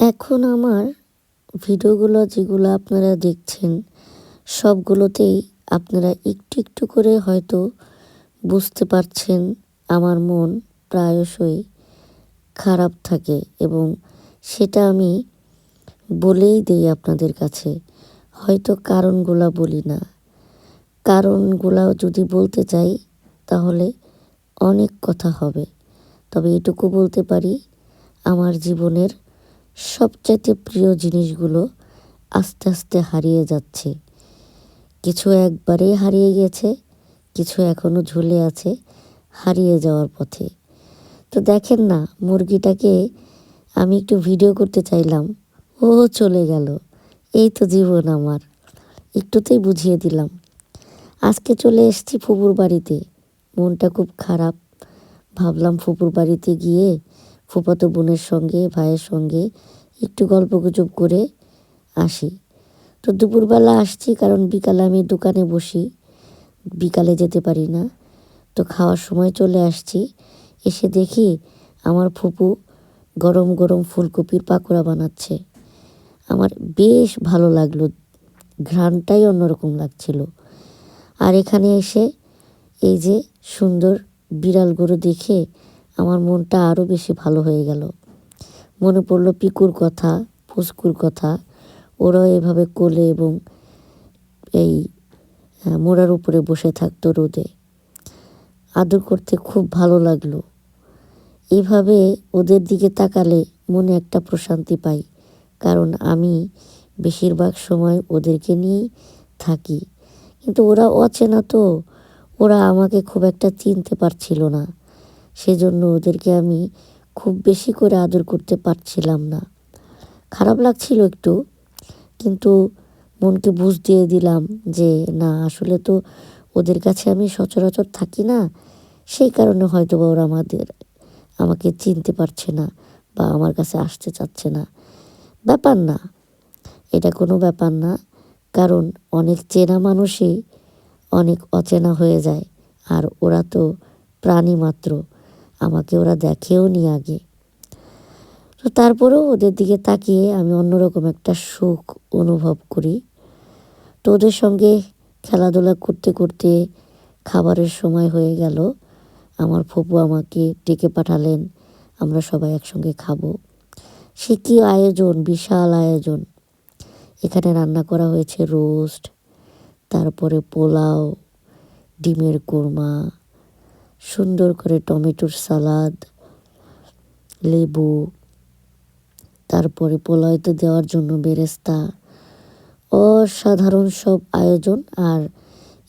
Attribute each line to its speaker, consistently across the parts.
Speaker 1: এখন আমার ভিডিওগুলো যেগুলো আপনারা দেখছেন, সবগুলোতেই আপনারা একটু একটু করে হয়তো বুঝতে পারছেন আমার মন প্রায়শই খারাপ থাকে এবং সেটা আমি বলেই দেই আপনাদের কাছে। হয়তো কারণগুলো বলি না। কারণগুলো যদি বলতে চাই, তাহলে অনেক কথা হবে। তবে এটুকু বলতে পারি, আমার জীবনের সবচাইতে প্রিয় জিনিসগুলো আস্তে আস্তে হারিয়ে যাচ্ছে। কিছু একবারে হারিয়ে গেছে, কিছু এখনও ঝুলে আছে, হারিয়ে যাওয়ার পথে। তো দেখেন না, মুরগিটাকে আমি একটু ভিডিও করতে চাইলাম, ও চলে গেল। এই তো জীবন আমার, একটুতেই বুঝিয়ে দিলাম। আজকে চলে এসেছি ফুপুর বাড়িতে, মনটা খুব খারাপ। ভাবলাম ফুপুর বাড়িতে গিয়ে ফুপাতো বোনের সঙ্গে, ভাইয়ের সঙ্গে একটু গল্প গুজব করে আসি। তো দুপুরবেলা আসছি কারণ বিকালে আমি দোকানে বসি, বিকালে যেতে পারি না। তো খাওয়ার সময় চলে আসছি, এসে দেখি আমার ফুপু গরম গরম ফুলকপির পাকোড়া বানাচ্ছে। আমার বেশ ভালো লাগল, ঘ্রাণটাই অন্যরকম লাগছিল। আর এখানে এসে এই যে সুন্দর বিড়াল গরু দেখে আমার মনটা আরও বেশি ভালো হয়ে গেল। মনে পড়ল পিকুর কথা ফুসকুর কথা। ওরাও এভাবে কোলে এবং এই মোড়ার উপরে বসে থাকতো রোদে। আদর করতে খুব ভালো লাগল। এভাবে ওদের দিকে তাকালে মনে একটা প্রশান্তি পাই, কারণ আমি বেশিরভাগ সময় ওদেরকে নিয়েই থাকি। কিন্তু ওরা অচেনা তো, ওরা আমাকে খুব একটা চিনতে পারছিল না। সেজন্য ওদেরকে আমি খুব বেশি করে আদর করতে পারছিলাম না। খারাপ লাগছিল একটু, কিন্তু মনকে বুঝ দিয়ে দিলাম যে, না, আসলে তো ওদের কাছে আমি সচরাচর থাকি না। সেই কারণে হয়তো বা ওরা আমাদের, আমাকে চিনতে পারছে না বা আমার কাছে আসতে চাচ্ছে না। ব্যাপার না, এটা কোনো ব্যাপার না, কারণ অনেক চেনা মানুষই অনেক অচেনা হয়ে যায়, আর ওরা তো প্রাণী মাত্র। আমাকে ওরা দেখেও নি আগে। তো তারপরেও ওদের দিকে তাকিয়ে আমি অন্যরকম একটা সুখ অনুভব করি। তো ওদের সঙ্গে খেলাধুলা করতে করতে খাবারের সময় হয়ে গেল। আমার ফুপু আমাকে ডেকে পাঠালেন, আমরা সবাই একসঙ্গে খাব। সে কী আয়োজন, বিশাল আয়োজন। এখানে রান্না করা হয়েছে রোস্ট, তারপরে পোলাও, ডিমের কোরমা সুন্দর করে টমেটোর সালাদ, লেবু, তারপরে পোলাওতে দেওয়ার জন্য বেরেস্তা, অসাধারণ সব আয়োজন। আর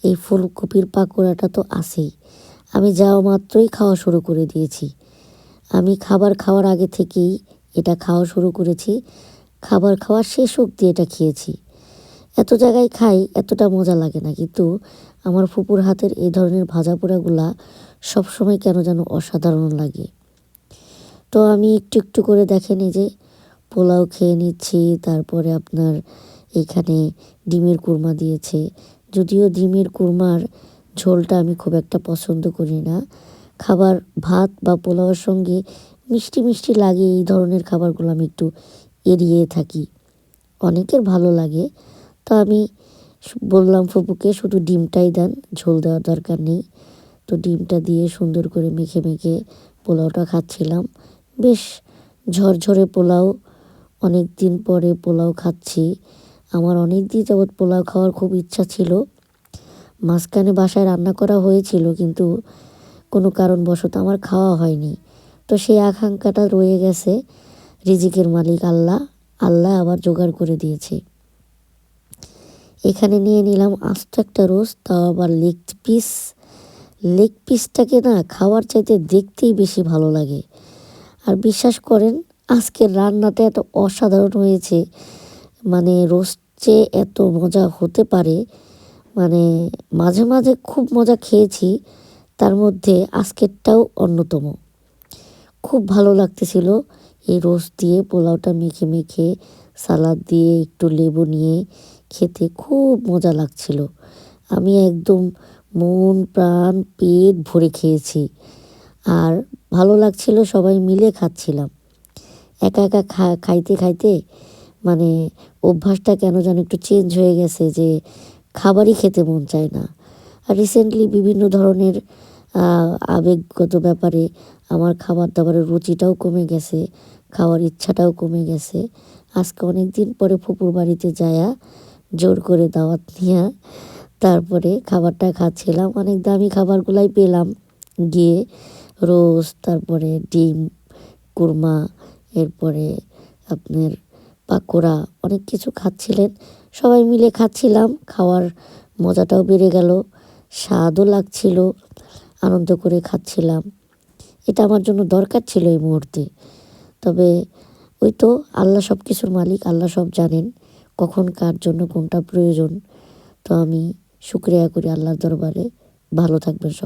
Speaker 1: এই ফুলকপির পাকোড়াটা তো আছেই। আমি যাওয়া মাত্রই খাওয়া শুরু করে দিয়েছি। আমি খাবার খাওয়ার আগে থেকেই এটা খাওয়া শুরু করেছি। খাবার খাওয়া শেষ অবধি এটা খেয়েছি। এত জায়গায় খাই, এতটা মজা লাগে না। কিন্তু আমার ফুপুর হাতের এই ধরনের ভাজা পোড়াগুলা সবসময় কেন যেন অসাধারণ লাগে। তো আমি একটু একটু করে দেখেন এই যে পোলাও খেয়ে নিচ্ছি, তারপরে আপনার এখানে ডিমের কুরমা দিয়েছে। যদিও ডিমের কুরমার ঝোলটা আমি খুব একটা পছন্দ করি না। খাবার ভাত বা পোলাওয়ের সঙ্গে মিষ্টি মিষ্টি লাগে, এই ধরনের খাবারগুলো আমি একটু এড়িয়ে থাকি। অনেকের ভালো লাগে তো আমি বললাম, ফুপুকে শুধু ডিমটাই দেন, ঝোল দেওয়ার দরকার নেই। তো ডিমটা দিয়ে সুন্দর করে মেখে মেখে পোলাওটা খাচ্ছিলাম। বেশ ঝরঝরে পোলাও অনেক দিন পরে পোলাও খাচ্ছি। আমার অনেক দিন যাবৎ পোলাও খাওয়ার খুব ইচ্ছা ছিল। মাঝখানে বাসায় রান্না করা হয়েছিল, কিন্তু কোনো কারণবশত আমার খাওয়া হয়নি। তো সেই আকাঙ্ক্ষাটা রয়ে গেছে রিজিকের মালিক আল্লাহ। আল্লাহ আবার জোগাড় করে দিয়েছে। এখানে নিয়ে নিলাম আস্ত একটা রোজ তাও আবার লেগ পিস। লেগ পিসটাকে না খাওয়ার চাইতে দেখতেই বেশি ভালো লাগে। আর বিশ্বাস করেন আজকের রান্নাটা এত অসাধারণ হয়েছে মানে রোস্ট যে এত মজা হতে পারে মানে মাঝে মাঝে খুব মজা খেয়েছি, তার মধ্যে আজকেরটাও অন্যতম। খুব ভালো লাগতেছিল এই রোস্ট দিয়ে পোলাওটা মেখে মেখে, সালাদ দিয়ে একটু লেবু নিয়ে খেতে খুব মজা লাগছিল। আমি একদম মন, প্রাণ, পেট ভরে খেয়েছি। আর ভালো লাগছিল, সবাই মিলে খাচ্ছিলাম। একা একা খা, খাইতে খাইতে মানে অভ্যাসটা কেন যেন একটু চেঞ্জ হয়ে গেছে যে খাবারই খেতে মন চায় না। আর রিসেন্টলি বিভিন্ন ধরনের আবেগগত ব্যাপারে আমার খাবার দাবারের রুচিটাও কমে গেছে, খাওয়ার ইচ্ছাটাও কমে গেছে। আজকে অনেক দিন পরে ফুপুর বাড়িতে যায়া জোর করে দাওয়াত নিয়ে তারপরে খাবারটা খাচ্ছিলাম। অনেক দামি খাবারগুলাই পেলাম। গিয়ে রোস্ট তারপরে ডিম, কুরমা, এরপরে আপনার পাকোড়া অনেক কিছু খাচ্ছিলেন। সবাই মিলে খাচ্ছিলাম। খাওয়ার মজাটাও বেড়ে গেল। স্বাদও লাগছিল। আনন্দ করে খাচ্ছিলাম। এটা আমার জন্য দরকার ছিল এই মুহূর্তে। তবে ওই তো আল্লাহ সব কিছুর মালিক, আল্লাহ সব জানেন। কখন কার জন্য কোনটা প্রয়োজন। তো আমি শুক্রিয়া করি আল্লাহর দরবারে। ভালো থাকবেন সব